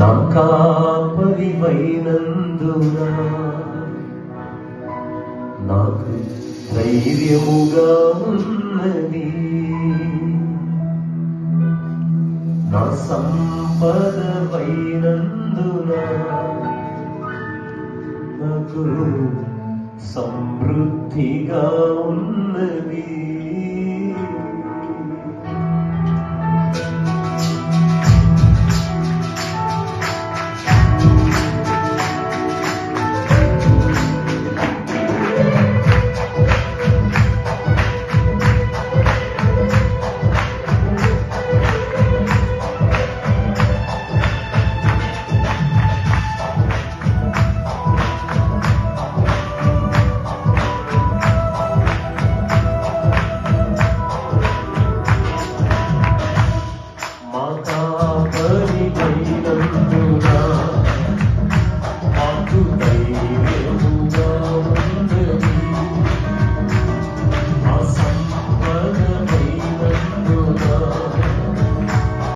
నా కాపరివైనందున నాకు ధైర్యముగా ఉన్నది. నా సంపదవైనందున నాకు సమృద్ధిగా ఉన్న